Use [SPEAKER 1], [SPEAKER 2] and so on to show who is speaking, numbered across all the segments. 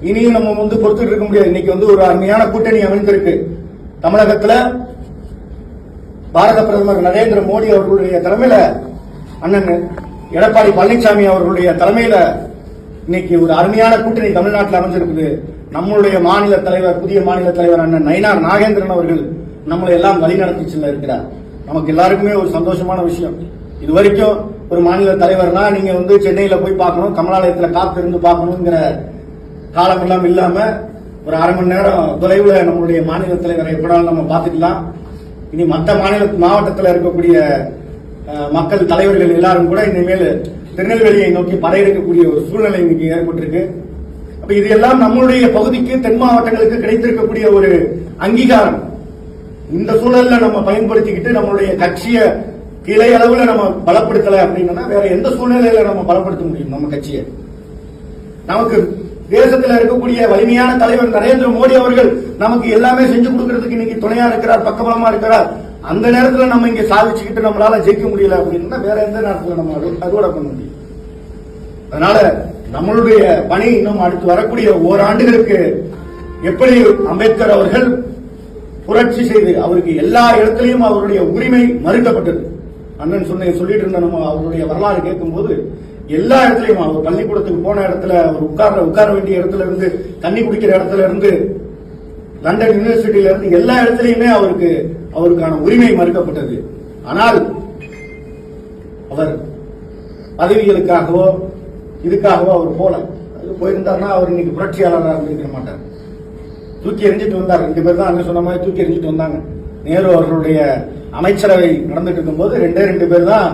[SPEAKER 1] இனியும் நம்ம வந்து பொறுத்துட்டு இருக்க முடியாது. இன்னைக்கு வந்து ஒரு அருமையான கூட்டணி அமைந்திருக்கு. தமிழகத்துல பாரத பிரதமர் நரேந்திர மோடி அவர்களுடைய தலைமையில அண்ணன் எடப்பாடி பழனிசாமி அவர்களுடைய தலைமையில இன்னைக்கு ஒரு அருமையான கூட்டணி தமிழ்நாட்டில் அமைஞ்சிருக்குது. நம்மளுடைய மாநில தலைவர் புதிய மாநில தலைவர் அண்ணன் நயினார் நாகேந்திரன் அவர்கள் நம்மளை எல்லாம் வழிநடத்தி செல்ல இருக்கிறார் நமக்கு எல்லாருக்குமே ஒரு சந்தோஷமான விஷயம். இது வரைக்கும் ஒரு மாநில தலைவர்னா நீங்க வந்து சென்னையில போய் பார்க்கணும் கமலாலயத்துல காத்திருந்து பார்க்கணுங்கிற காலமெல்லாம் இல்லாம ஒரு அரை மணி நேரம் தொலைவுல நம்மளுடைய மாநில தலைவரை எப்படாலும் நம்ம பார்த்துக்கலாம். இனி மற்ற மாநில மாவட்டத்தில் இருக்கக்கூடிய மக்கள் தலைவர்கள் எல்லாரும் கூட இனிமேல் திருநெல்வேலியை நோக்கி படையெடுக்கக்கூடிய ஒரு சூழ்நிலை இன்னைக்கு ஏற்பட்டிருக்கு. அப்ப இது எல்லாம் நம்மளுடைய பகுதிக்கு தென் மாவட்டங்களுக்கு கிடைத்திருக்கக்கூடிய ஒரு அங்கீகாரம். இந்த சூழல்ல நம்ம பயன்படுத்திக்கிட்டு நம்மளுடைய கட்சியை கிளை அளவுல நம்ம பலப்படுத்தல அப்படின்னா வேற எந்த சூழ்நிலையில நம்ம பலப்படுத்த முடியும் நம்ம கட்சியை? நமக்கு தேசத்தில் இருக்கக்கூடிய வலிமையான தலைவர் நரேந்திர மோடி அவர்கள் நமக்கு எல்லாமே செஞ்சு கொடுக்கறதுக்கு இன்னைக்கு துணையா இருக்கிறார் பக்கபலமா இருக்கிறார். அந்த நேரத்துல நம்ம இங்க சாதிச்சுக்கிட்டு நம்மளால ஜெயிக்க முடியல அப்படின்னா வேற எந்த நேரத்துல நம்ம அறுவடை பண்ண முடியும். அதனால நம்மளுடைய பணி இன்னும் அடுத்து வரக்கூடிய ஓராண்டுகளுக்கு எப்படி அம்பேத்கர் அவர்கள் புரட்சி செய்து அவருக்கு எல்லா இடத்திலையும் அவருடைய உரிமை மறுக்கப்பட்டது. அண்ணன் சொன்ன சொல்லிட்டு இருந்த நம்ம அவருடைய வரலாறு கேட்கும்போது எல்லா இடத்துலயும் அவர் பள்ளிக்கூடத்துக்கு போன இடத்துல அவர் உட்கார உட்கார வேண்டிய இடத்துல இருந்து தண்ணி குடிக்கிற இடத்துல இருந்து லண்டன் யூனிவர்சிட்டியில இருந்து எல்லா இடத்துலயுமே அவருக்கு அவருக்கான உரிமை மறுக்கப்பட்டது. ஆனால் அவர் பதவிகளுக்காகவோ இதுக்காகவோ அவர் போல. அது போயிருந்தாருன்னா அவர் இன்னைக்கு புரட்சியாளராக இருந்திருக்க மாட்டார். தூக்கி எறிஞ்சிட்டு வந்தார். ரெண்டு பேர் தான் அங்கே சொன்ன மாதிரி தூக்கி எறிஞ்சிட்டு வந்தாங்க. நேரு அவர்களுடைய அமைச்சரவை நடந்துட்டு இருக்கும்போது ரெண்டே ரெண்டு பேர் தான்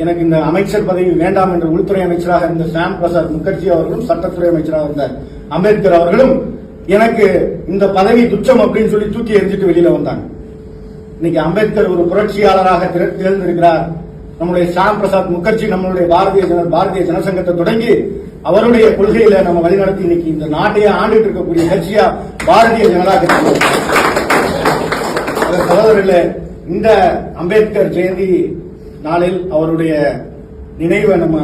[SPEAKER 1] எனக்கு இந்த அமைச்சர் பதவி வேண்டாம் என்று உள்துறை அமைச்சராக இருந்த ஷாம் பிரசாத் முகர்ஜி அவர்களும் சட்டத்துறை அமைச்சராக இருந்த அம்பேத்கர் அவர்களும் எனக்கு இந்த பதவி துச்சம் அப்படின்னு சொல்லி தூக்கி எரிஞ்சிட்டு வெளியில வந்தாங்க. இன்னைக்கு அம்பேத்கர் ஒரு புரட்சியாளராக திர- தேர்ந்தெடுக்கிறார் நம்முடைய ஷாம் பிரசாத் முகர்ஜி நம்மளுடைய பாரதிய ஜன பாரதிய ஜனசங்கத்தை தொடங்கி அவருடைய கொள்கையில நம்ம வழிநடத்தி இன்னைக்கு இந்த நாட்டையே ஆண்டுட்டு இருக்கக்கூடிய கட்சியா பாரதிய ஜனதா கட்சி. சகோதரர்களே இந்த அம்பேத்கர் ஜெயந்தி நாளில் அவருடைய நினைவை நம்ம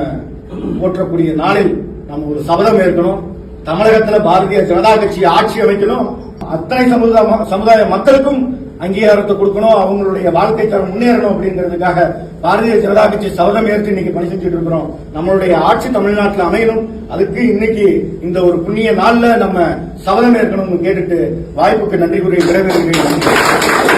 [SPEAKER 1] போற்றக்கூடிய நாளில் நம்ம ஒரு சபதம் ஏற்கணும். தமிழகத்துல பாரதிய ஜனதா கட்சி ஆட்சி அமைக்கணும். அத்தனை சமுதாய சமுதாய மக்களுக்கும் அங்கீகாரத்தை கொடுக்கணும். அவங்களுடைய வாழ்க்கை தரம் முன்னேறணும் அப்படிங்கிறதுக்காக பாரதிய ஜனதா கட்சி சபதம் ஏற்று இன்னைக்கு பணி செஞ்சுட்டு இருக்கிறோம். நம்மளுடைய ஆட்சி தமிழ்நாட்டில் அமையணும். அதுக்கு இன்னைக்கு இந்த ஒரு புண்ணிய நாள்ல நம்ம சபதம் ஏற்கணும்னு கேட்டுட்டு வாய்ப்புக்கு நன்றி கூறி விடைபெறுகிறேன்.